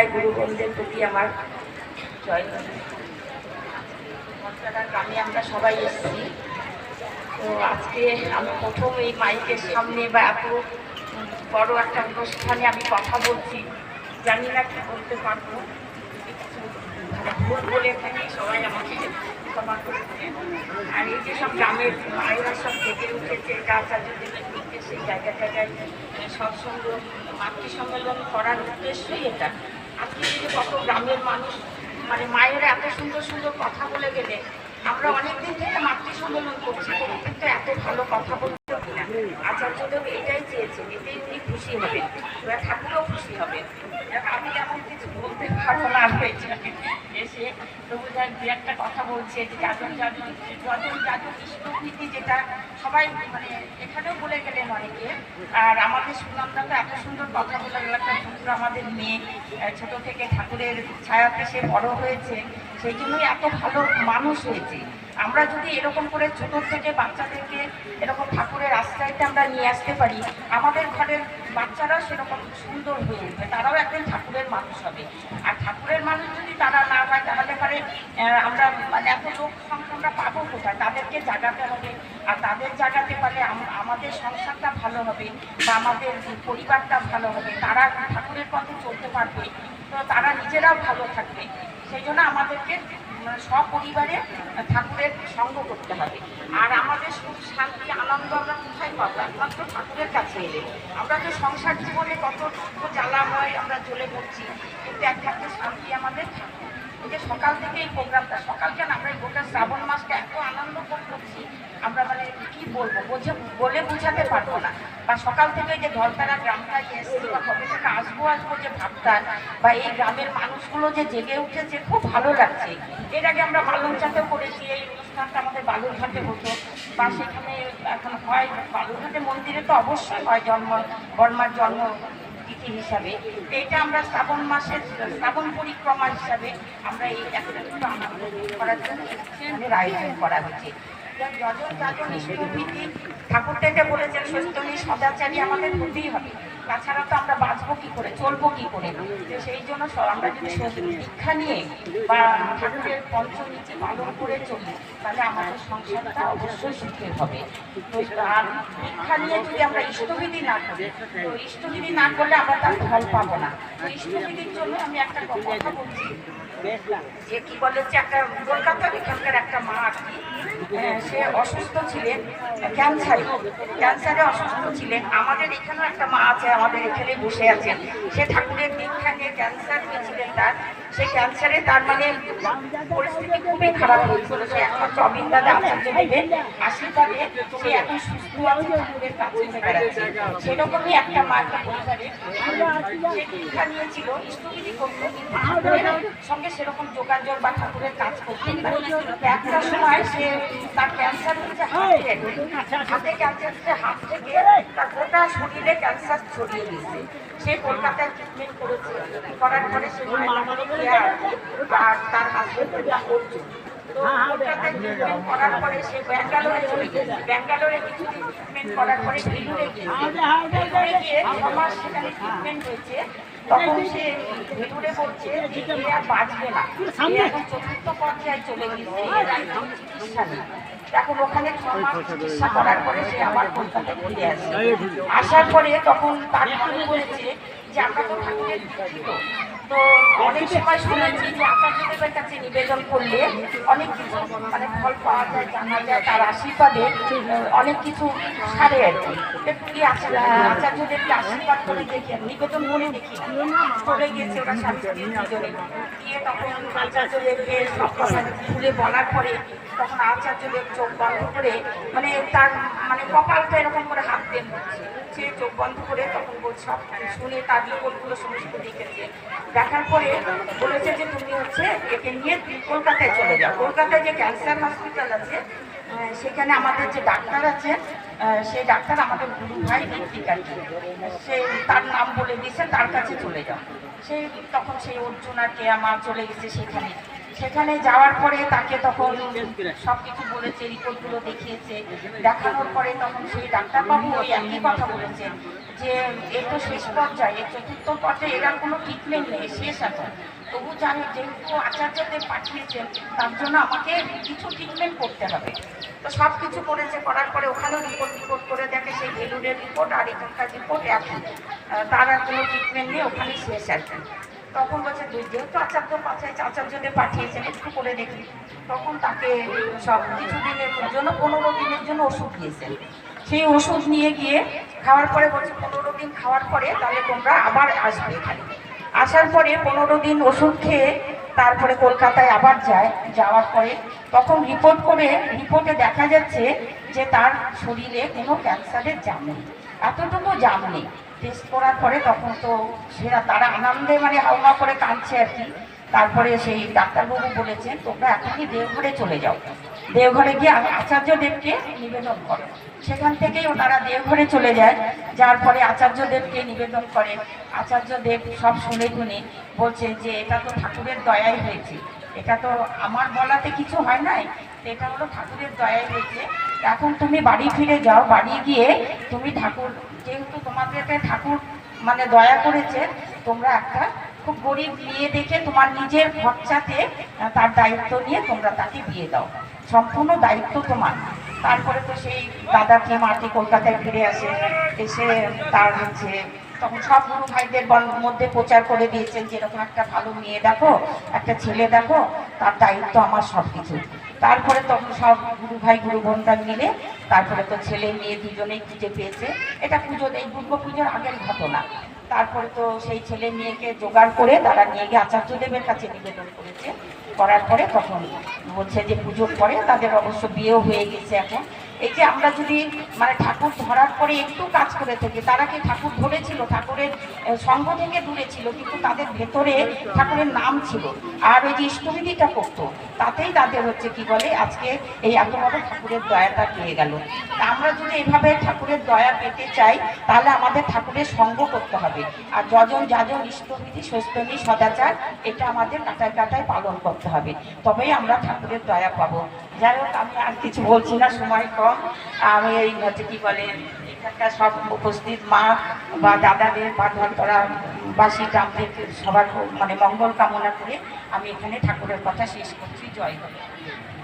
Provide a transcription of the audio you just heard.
ভাই গুরু বোনদের প্রতি আমার জয় গ্রামে আমরা সবাই এসেছি। তো আজকে আমি প্রথম এই মাইকের সামনে বা এত বড় একটা অনুষ্ঠানে আমি কথা বলছি। জানি না কি বলতে পারব। ভুল বলে থাকি সবাই আমাকে ক্ষমা করছে আর এই যে সব গ্রামের মায়েরা সব জেগে উঠেছে, গাছ দিনের দিকে সেই জায়গা জায়গায় সৎসঙ্গ মাতৃ সম্মেলন করার উদ্দেশ্যই এটা। আজকে কত গ্রামের মানুষ মানে মায়েরা এত সুন্দর সুন্দর কথা বলে গেলে, আমরা অনেকদিন থেকে মাতৃ সম্মেলন করছি, কিন্তু এত ভালো কথা কিনা এটাই চেয়েছেন, এতেই খুশি হবেন। ঠাকুরও খুশি আমি কিছু বলতে এসে তবু দু একটা কথা বলছে যে যেটা সবাই মানে বলে গেলেন অনেকে। আর আমাদের সুনামদা তো এত সুন্দর কথা বলে গেল, একটা ঠাকুর আমাদের মেয়ে ছোট থেকে ঠাকুরের ছায়াতে সে বড় হয়েছে, সেই জন্যই এত ভালো মানুষ হয়েছে। আমরা যদি এরকম করে ছোট থেকে বাচ্চাদেরকে এরকম ঠাকুরের আশ্রয়তে আমরা নিয়ে আসতে পারি। আমাদের ঘরের বাচ্চারা সেরকম সুন্দর হয়ে উঠবে। তারাও একদিন ঠাকুরের মানুষ হবে। আর ঠাকুরের মানুষ যদি তারা না হয়, তাহলে পরে আমরা মানে এত লোক সংখ্যা আমরা পাবো কোথায়? তাদেরকে জাগাতে হবে। আর তাদের জাগাতে পারলে আমাদের সংসারটা ভালো হবে বা আমাদের পরিবারটা ভালো হবে। তারা ঠাকুরের পথে চলতে পারবে। তো তারা নিজেরাও ভালো থাকবে। সেই জন্য আমাদেরকে সপরিবারে ঠাকুরের সঙ্গ করতে হবে। আর আমাদের সুখ শান্তি আনন্দ আমরা কোথায় পাবো একমাত্র এলে আমরা তো সংসার জীবনে কত দুঃখ জ্বালাময় আমরা চলে পড়ছি, কিন্তু একমাত্র শান্তি আমাদের যে সকাল থেকে এই প্রোগ্রামটা, সকাল কেন আমরা এই গোটা শ্রাবণ মাসটা এত আনন্দ করছি, আমরা মানে কি বলব, বোঝে, বলে বোঝাতে পারব না। বা সকাল থেকে যে ধরতারা গ্রামটা যে এসেছি, বা কবে থেকে আসব আসব যে ভাবতাম বা এই গ্রামের মানুষগুলো যে জেগে উঠেছে, খুব ভালো লাগছে। এর আগে আমরা বালুরঘাটে করেছি, এই অনুষ্ঠানটা আমাদের বালুরঘাটে হতো। বা সেখানে এখন হয়, বালুরঘাটে মন্দিরে তো অবশ্যই হয় জন্ম, বর্মার জন্ম তিথি হিসাবে। তো এটা আমরা শ্রাবণ মাসের, শ্রাবণ পরিক্রমা হিসাবে আমরা এই একটা আনন্দ করার জন্য আয়োজন করা হয়েছে। যজন যাজন বলেছেন সত্যনি সদাচারী আমাদের হতেই হবে। তাছাড়া তো আমরা বাঁচবো কি করে, চলবো কি করে? সেই জন্য আমরা দীক্ষা নিয়ে বা ঠাকুরের পঞ্চনীতি পালন করে আমাদের সংসারটা অবশ্যই সুখের হবে। দীক্ষা নিয়ে যদি আমরা ইষ্টবিধি না করি, তো ইষ্টবিধি না করলে আমরা তার ফল পাবো না। তো জন্য আমি একটা কথা বলছি, যে কি বলে একটা কলকাতার এখানকার একটা মা আর কি আহ, সে অসুস্থ ছিলেন, ক্যান্সারে। ক্যান্সারে অসুস্থ ছিলেন। আমাদের এখানেও একটা মা আছে, আমাদের এখানে বসে আছেন। সে ঠাকুরের দীক্ষা নিয়ে ক্যান্সার হয়েছিলেন তার। সে ক্যান্সারে তার মানে পরিস্থিতি খুবই খারাপ হয়েছিল। সে একমাত্র অবিন্দাদা আচার্য দেবে, আশীর্বাদে সে এখন সুস্থ আছে ঠাকুরের কাছে বেড়াচ্ছে সেরকমই একটা মা একটা পরিবারে। দীক্ষা নিয়েছিল ইষ্টবিধি করতো সঙ্গে সেরকম যোগাযোগ বা ঠাকুরের কাজ করতেন না। একটা সময় সে তার ক্যান্সার হচ্ছে হাতে হাতে ক্যান্সার হচ্ছে হাত থেকে, তার গোটা শরীরে ক্যান্সার ছড়িয়ে গেছে সে কলকাতায় ট্রিটমেন্ট করেছে। করার পরে সে ব্যাঙ্গালোরে কিছুদিন ট্রিটমেন্ট করার পরে গিয়ে সেখানে ট্রিটমেন্ট হয়েছে তখন সে বলছে আর বাঁচবে না এখন চতুর্থ চলে এখন ওখানে চিকিৎসা করার পরে সে কলকাতায় আসার পরে তখন তার মনে হয়েছে যে আমরা তো ঠাকুরের তো অনেক সময় শুনেছি যে আচার্যদেবের কাছে নিবেদন করলে অনেক কিছু মানে ফল পাওয়া যায়, জানা যায়, তার আশীর্বাদে অনেক কিছু ছাড়ে আর কি। কি আচার্যদেবকে আশীর্বাদ করে দেখি আর নিবেদন করে দেখি চলে গিয়েছে ওরা স্বামী দুজনে। গিয়ে তখন আচার্যদেবকে সব কথা খুলে বলার পরে তখন আচার্যদেব চোখ বন্ধ করে মানে তার মানে কপালটা এরকম করে হাত দিয়ে। সে চোখ বন্ধ করে তখন সব শুনে তার রিপোর্টগুলো সমস্ত দেখেছে। দেখার পরে বলেছে যে তুমি হচ্ছে একে নিয়ে কলকাতায় চলে যাও। কলকাতায় যে ক্যান্সার হসপিটাল আছে সেখানে আমাদের যে ডাক্তার আছে সেই ডাক্তার আমাদের গুরু ভাই ঋত্বিক সে তার নাম বলে দিয়েছে, তার কাছে চলে যাও। সেই তখন সেই অর্জুন আর কে আমার চলে গেছে সেখানে। সেখানে যাওয়ার পরে তাকে তখন সব কিছু বলেছে রিপোর্টগুলো দেখিয়েছে দেখানোর পরে তখন সেই ডাক্তারবাবু ওই একই কথা বলেছে যে এর তো শেষ পর্যায়ে এর চতুর্থ পর্যায়ে এর কোনো ট্রিটমেন্ট নেই শেষ এখন। তবু জানি যেহেতু আচার্যদের পাঠিয়েছেন তার জন্য আমাকে কিছু ট্রিটমেন্ট করতে হবে। তো সব কিছু করেছে করার পরে ওখানেও রিপোর্ট রিপোর্ট করে দেখে সেই ভেলুরের রিপোর্ট আর এখানকার রিপোর্ট আহ, তার আর কোনো ট্রিটমেন্ট নেই ওখানে শেষ আর তখন বলছে "যে- যেহেতু আচার্য পাঠিয়েছে আচার্যদের পাঠিয়েছেন, একটু করে দেখি। তখন তাকে সব কিছু দিনের জন্য, পনেরো দিনের জন্য ওষুধ দিয়েছেন। সেই ওষুধ নিয়ে গিয়ে খাওয়ার পরে বলছে, পনেরো দিন খাওয়ার পরে তাহলে তোমরা আবার আসবে এখানে। আসার পরে পনেরো দিন ওষুধ খেয়ে তারপরে কলকাতায় আবার যায়, যাওয়ার পরে তখন রিপোর্ট করে, রিপোর্টে দেখা যাচ্ছে যে তার শরীরে কোনো ক্যান্সারের জাম নেই। এতটুকু জাম নেই। টেস্ট করার পরে তখন তো সেরা তারা আনন্দে মানে হাওয়া করে কাঁদছে আর কি। তারপরে সেই ডাক্তারবাবু বলেছেন, তোমরা এখনই দেওঘরে চলে যাও। দেওঘরে গিয়ে আচার্য দেবকে নিবেদন করো। সেখান থেকেই ওনারা দেওঘরে চলে যায়। যার পরে আচার্য দেবকে নিবেদন করে। আচার্য দেব সব শুনে শুনে বলছে যে, এটা তো ঠাকুরের দয়াই হয়েছে। এটা তো আমার বলাতে কিছু হয় নাই। এটা হলো ঠাকুরের দয়াই হয়েছে। এখন তুমি বাড়ি ফিরে যাও, বাড়ি গিয়ে তুমি ঠাকুর, যেহেতু তোমাদেরকে ঠাকুর মানে দয়া করেছে, তোমরা একটা খুব গরিব বিয়ে দেখে তোমার নিজের খরচাতে তার দায়িত্ব নিয়ে তোমরা তাকে বিয়ে দাও। সম্পূর্ণ দায়িত্ব তোমার। তারপরে তো সেই দাদাকে মাটি কলকাতায় ফিরে আসে, এসে তার হচ্ছে, তখন সব গুরু ভাইদের মধ্যে প্রচার করে দিয়েছেন যে, এরকম একটা ভালো মেয়ে দেখো, একটা ছেলে দেখো, তার দায়িত্ব আমার সব কিছু তারপরে তখন সব গুরু ভাই, গুরু বোনরা মিলে তারপরে তো ছেলে, মেয়ে দুজনেই খুঁজে পেয়েছে। এটা পুজো, এই দুর্গা পুজোর আগের ঘটনা। তারপরে তো সেই ছেলে, মেয়েকে জোগাড় করে তারা নিয়ে গিয়ে আচার্যদেবের কাছে নিবেদন করেছে। করার পরে তখন বলছে যে পুজোর পরে তাদের অবশ্য বিয়েও হয়ে গেছে এখন। যে আমরা যদি মানে ঠাকুর ধরার পরে একটু কাজ করে থাকি, তারা কি ঠাকুর ধরেছিল? ঠাকুরের সঙ্গ থেকে দূরে ছিল, কিন্তু তাদের ভেতরে ঠাকুরের নাম ছিল। আর ওই যে ইষ্টবিধিটা করতো, তাতেই তাদের হচ্ছে কি বলে, আজকে এই এত বড় ঠাকুরের দয়াটা পেয়ে গেল। আমরা যদি এভাবে ঠাকুরের দয়া পেতে চাই, তাহলে আমাদের ঠাকুরের সঙ্গ করতে হবে। আর যজন যাজন ইষ্টবিধি সস্তনী সদাচার, এটা আমাদের কাটায় কাটায় পালন করতে হবে। তবেই আমরা ঠাকুরের দয়া পাবো। যাই হোক আমি আর কিছু বলছি না, সময় কম। আমি এই, হচ্ছে কী বলে, এখানকার সব উপস্থিত মা বা দাদাদের বা বাসী, গ্রামদের সবার মানে মঙ্গল কামনা করে আমি এখানে ঠাকুরের কথা শেষ করছি। জয় হোক।